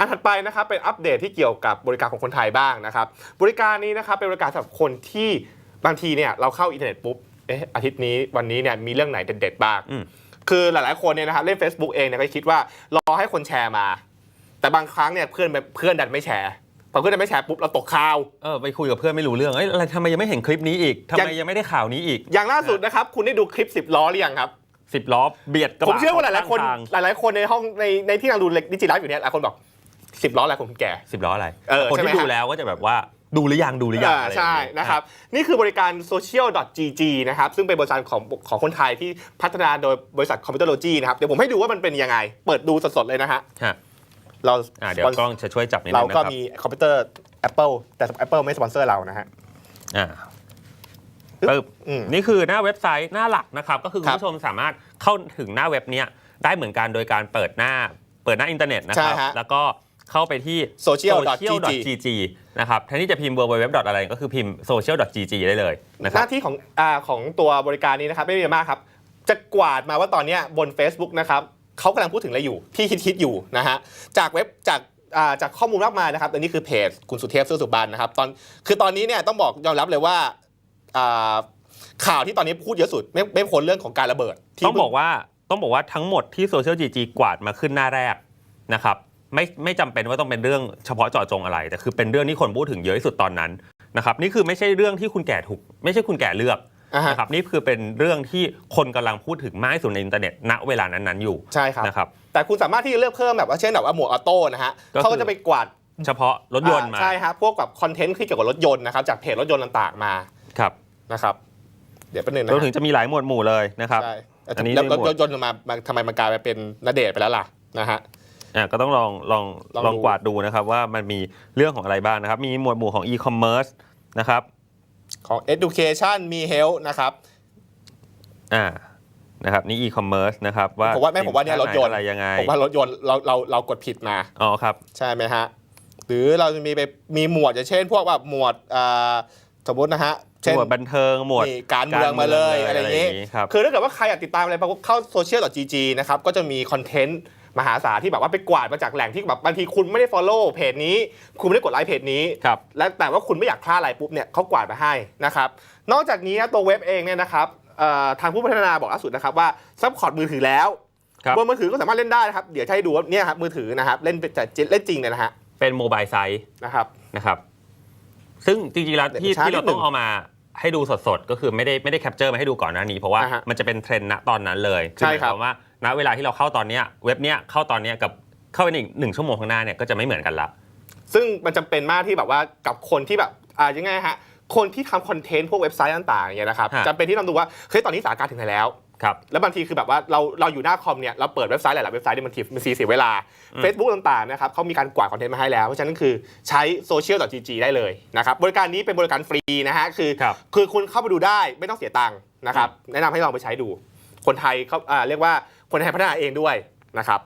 อันถัดไปนะครับเป็นอัปเดตที่เกี่ยวกับบริการของคนไทยบ้างนะครับ บริการนี้นะครับเป็นบริการสำหรับคนที่บางทีเนี่ยเราเข้าอินเทอร์เน็ตปุ๊บเอ๊ะอาทิตย์นี้วันนี้เนี่ยมีเรื่องไหนเด็ดๆบ้าง อืม คือหลายๆคนเนี่ยนะครับเล่น Facebook เองเนี่ยก็คิดว่ารอให้คนแชร์มา แต่บางครั้งเนี่ยเพื่อนเพื่อนดันไม่แชร์พอเพื่อนดันไม่แชร์ปุ๊บเราตกข่าว เออไปคุยกับเพื่อนไม่รู้เรื่องเอ้ยอะไรทำไมยังไม่เห็นคลิปนี้อีกทำไมยังยังไม่ได้ข่าวนี้อีกอย่างล่าสุดนะครับคุณได้ดูคลิป 10 ล้อหรือยังครับ สิบล้อเบียดกระบะผมเชื่อว่าหลายๆคน ข้งทางหลายๆคนในห้องในในที่กำลังดูดิจิไลฟ์อยู่เนี่ยหลายคนบอก สิบล้ออะไรของคุณแก่ สิบล้ออะไรเออคนใช่ไหม ที่ดูฮะแล้วก็จะแบบว่าดูหรือยังดูหรือยังอ่าอะไรอย่างใช่เงี้ย นะครับ นี่คือบริการ social.gg นะครับซึ่งเป็นบริษัทของของคนไทยที่พัฒนาโดยบริษัทคอมพิวเตอร์โลจีนะครับ เดี๋ยวผมให้ดูว่ามันเป็นยังไง เปิดดูสดๆเลยนะฮะฮะ เราอ่าเดี๋ยวกล้องจะช่วยจับนิดเรานึงนะคก็รับมีคอมพิวเตอร์ Apple แต่ Apple ไม่สปอนเซอร์เรานะฮะ อ่าปึ๊บอืม นี่คือหน้าเว็บไซต์หน้าหลักนะครับ ก็คือคุคณรับผู้ชมสามารถเข้าถึงหน้าเว็บเนี้ยได้เหมือนกันโดยการเปิดหน้าเปิดหน้าอินเทอร์เน็ตนะครับ ใช่ฮะแล้วก็ เข้าไปที่ social.gg social.gg นะครับแทนที่จะพิมพ์ www. อะไรก็คือพิมพ์ social.gg ได้เลยนะคหรับน้าที่ของอาของตัวบริการนี้นะครับไม่มีอะไรมากครับ จะกวาดมาว่าตอนเนี้ยบน Facebook นะครับเขากำลังพูดถึงอะไรอยู่ที่ฮิตๆอยู่นะฮะจากเว็บจากอ่าจากข้อมูลมากมายนะครับอันนี้คือเพจคุณสุเทพเสื้อสุบันนะครับตอนคือตอนนี้เนี่ยต้องบอกยอมรับเลยว่าอ่าข่าวที่ตอนนี้พูดเยอะสุดไม่ไม่พ้นเรื่องของการระเบิดที่ต้องบอกว่าต้องบอกว่าทั้งหมดที่ Social GG กวาดมาขึ้นหน้าแรกนะครับ ไม่ไม่จำเป็นว่าต้องเป็นเรื่องเฉพาะเจาะจงอะไร แต่คือเป็นเรื่องที่คนพูดถึงเยอะที่สุดตอนนั้นนะครับนี่คือไม่ใช่เรื่องที่คุณแก่ถูก ไม่ใช่คุณแก่เลือกอ่าฮะ นะครับนี่คือเป็นเรื่องที่คนกำลังพูดถึงมากที่สุดในอินเทอร์เน็ตณเวลานั้นๆอยู่ใช่ครับ นะครับ แต่คุณสามารถที่จะเลือกเพิ่มแบบว่าเช่นแบบว่าหมวกออโต้นะฮะก็คือ เขาก็จะไปกวาดเฉพาะรถยนต์มาอ่าใช่ครับพวกแบบคอนเทนต์ที่เกี่ยวกับรถยนต์นะครับจากเพจรถยนต์ต่างๆมาครับนะครับเดี๋ยวแป๊บนึงนะรวมฮะถึงจะมีหลายหมวดหมู่เลยนะครับ ใช่อันนี้แล้วในหมวด รถยนต์มามาทำไมมันกลายมาเป็นนเดชน์ไปแล้วล่ะนะฮะ อะก็ต้องลองลองลองดู ลองกวาดดูนะครับ ว่ามันมีเรื่องของอะไรบ้างนะครับ มีหมวดหมู่ของ e-commerce นะครับของ education มี health นะครับ อ่านะครับนี่ e-commerce นะครับว่าผมว่าไม่ผมว่าเนี่ยรถยนต์อะไรยังไงผมว่ารถยนต์เราเราเรากดผิดมา อ๋อครับ ใช่ไหมฮะ หรือเราจะมีไปมีหมวดอย่างเช่น พวกแบบหมวดอ่าสมมตินะฮะเช่นหมวดบันเทิงหมวดนี่การเมืองมาเลยอะไรอย่างนี้นี้ครับ คือถ้าเกิดว่าใครอยากติดตามอะไรปุ๊บเข้า social.gg นะครับ ก็จะมีคอนเทนต์ มหาศาลที่แบบว่าไปกวาดมาจากแหล่งที่แบบบางทีคุณไม่ได้ follow เพจนี้ คุณไม่ได้กดไลค์เพจนี้ ครับ และแต่ว่าคุณไม่อยากพลาดอะไรปุ๊บเนี่ยเขากวาดมาให้นะครับ นอกจากนี้นะตัวเว็บเองเนี่ยนะครับเอ่อทางผู้พัฒนาบอกล่าสุดนะครับว่าซัพพอร์ตมือถือแล้วครับ บนมือถือก็สามารถเล่นได้นะครับ เดี๋ยวจะให้ดูว่าเนี่ยครับมือถือนะครับเล่นเป็นแต่เล่นจริงเลยนะฮะเป็นโมบายไซต์นะครับ นะครับ ซึ่งจริงๆแล้วที่เดี๋ยวช้าที่เรานิดหนึ่ต้องง เอามา ให้ดูสดๆ ก็คือไม่ได้ไม่ได้แคปเจอร์มาให้ดูก่อนหน้านี้ เพราะว่าอ่าฮะมันจะเป็นเทรนด์ณตอนนั้นเลยใช่ครับ หมายวามว่าณเวลาที่เราเข้าตอนเนี้ยเว็บเนี้ยเข้าตอนเนี้ยกับเข้าไปอีกหนึ่งชั่วโมงข้างหน้าเนี่ยก็จะไม่เหมือนกันละ ซึ่งมันจำเป็นมากที่แบบว่ากับคนที่แบบอ่ายังไงฮะคนที่ทำคอนเทนต์พวกเว็บไซต์ต่างๆอย่างเงี้ยนะครับฮะ จำเป็นที่ต้องดูว่าเฮ้ยตอนนี้สถานการณ์ถึงไหนแล้ว ครับแล้วบางทีคือแบบว่าเราเราอยู่หน้าคอมเนี่ยเราเปิดเว็บไซต์หลายๆเว็บไซต์เนี่ยมันทีมันเสียเวลาอืม Facebook ต่างๆนะครับเขามีการกวาดคอนเทนต์มาให้แล้ว เพราะฉะนั้นคือใช้ social.gg ได้เลยนะครับบริการนี้เป็นบริการฟรีนะฮะคือครับคือคุณเข้าไปดูได้ไม่ต้องเสียตังค์นะครับแนะนำให้ลองไปใช้ดู คนไทยเขาอ่าเรียกว่าคนไทยพัฒนาเองด้วยนะครับ